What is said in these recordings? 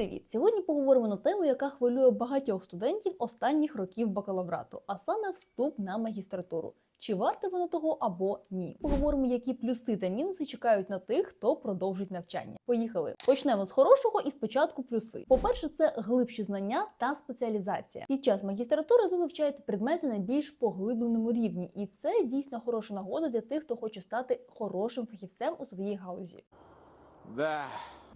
Привіт! Сьогодні поговоримо на тему, яка хвилює багатьох студентів останніх років бакалаврату, а саме вступ на магістратуру. Чи варте воно того або ні? Поговоримо, які плюси та мінуси чекають на тих, хто продовжить навчання. Поїхали. Почнемо з хорошого і спочатку плюси. По-перше, це глибші знання та спеціалізація. Під час магістратури ви вивчаєте предмети на більш поглибленому рівні, і це дійсно хороша нагода для тих, хто хоче стати хорошим фахівцем у своїй галузі. Да.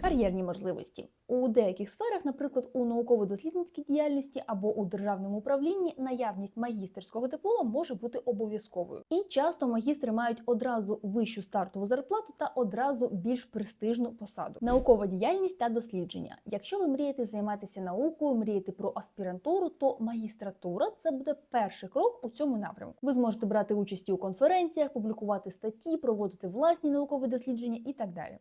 Кар'єрні можливості у деяких сферах, наприклад, у науково-дослідницькій діяльності або у державному управлінні, наявність магістерського диплома може бути обов'язковою. І часто магістри мають одразу вищу стартову зарплату та одразу більш престижну посаду. Наукова діяльність та дослідження. Якщо ви мрієте займатися наукою, мрієте про аспірантуру, то магістратура це буде перший крок у цьому напрямку. Ви зможете брати участь у конференціях, публікувати статті, проводити власні наукові дослідження і так далі.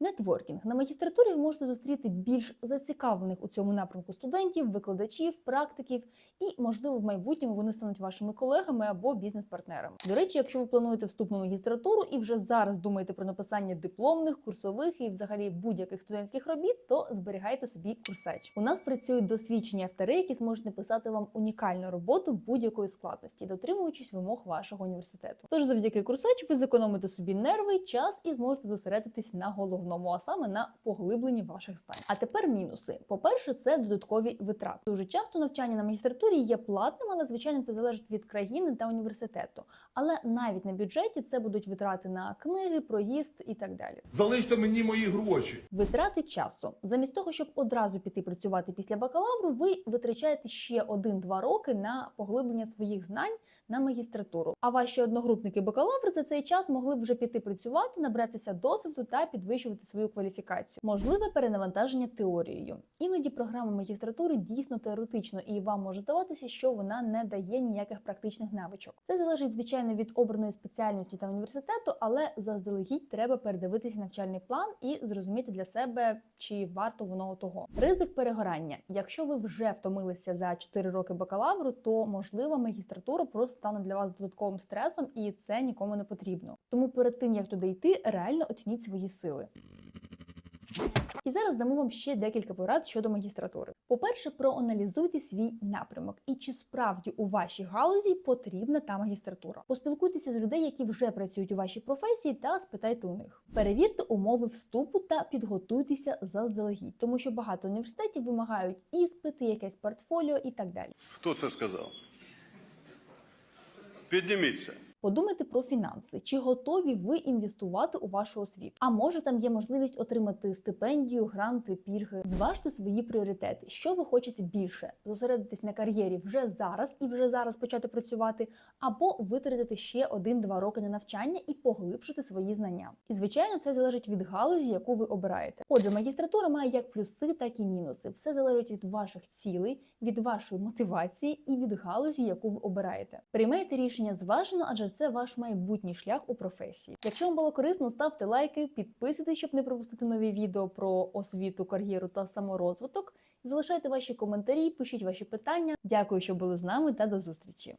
Нетворкінг на магістратурі ви можете зустріти більш зацікавлених у цьому напрямку студентів, викладачів, практиків, і, можливо, в майбутньому вони стануть вашими колегами або бізнес-партнерами. До речі, якщо ви плануєте вступ на магістратуру і вже зараз думаєте про написання дипломних, курсових і взагалі будь-яких студентських робіт, то зберігайте собі курсач. У нас працюють досвідчені автори, які зможуть написати вам унікальну роботу будь-якої складності, дотримуючись вимог вашого університету. Тож, завдяки курсачу, ви зекономите собі нерви, час і зможете зосередитись на головному а саме на поглибленні ваших знань. А тепер мінуси. По-перше, це додаткові витрати. Дуже часто навчання на магістратурі є платним, але звичайно це залежить від країни та університету. Але навіть на бюджеті це будуть витрати на книги, проїзд і так далі. Залиште мені мої гроші. Витрати часу. Замість того, щоб одразу піти працювати після бакалавру, ви витрачаєте ще 1-2 роки на поглиблення своїх знань на магістратуру. А ваші одногрупники бакалаври за цей час могли б вже піти працювати, набратися досвіду та підвищувати свою кваліфікацію. Можливе перенавантаження теорією. Іноді програма магістратури дійсно теоретично, і вам може здаватися, що вона не дає ніяких практичних навичок. Це залежить звичайно від обраної спеціальності та університету, але заздалегідь треба передивитися навчальний план і зрозуміти для себе, чи варто воно того. Ризик перегорання. Якщо ви вже втомилися за 4 роки бакалавру, то можливо магістратура просто стане для вас додатковим стресом, і це нікому не потрібно. Тому перед тим як туди йти, реально оцініть свої сили. І зараз дамо вам ще декілька порад щодо магістратури. По-перше, проаналізуйте свій напрямок і чи справді у вашій галузі потрібна та магістратура. Поспілкуйтеся з людей, які вже працюють у вашій професії, та спитайте у них. Перевірте умови вступу та підготуйтеся заздалегідь, тому що багато університетів вимагають іспити, якесь портфоліо і так далі. Хто це сказав? Підніміться. Подумайте про фінанси, чи готові ви інвестувати у вашу освіту? А може там є можливість отримати стипендію, гранти, пільги. Зважте свої пріоритети. Що ви хочете більше? Зосередитись на кар'єрі вже зараз і вже зараз почати працювати, або витратити ще один-два роки на навчання і поглибшити свої знання. І звичайно, це залежить від галузі, яку ви обираєте. Отже, магістратура має як плюси, так і мінуси. Все залежить від ваших цілей, від вашої мотивації і від галузі, яку ви обираєте. Приймайте рішення зважено, адже це ваш майбутній шлях у професії. Якщо вам було корисно, ставте лайки, підписуйтесь, щоб не пропустити нові відео про освіту, кар'єру та саморозвиток. Залишайте ваші коментарі, пишіть ваші питання. Дякую, що були з нами та до зустрічі.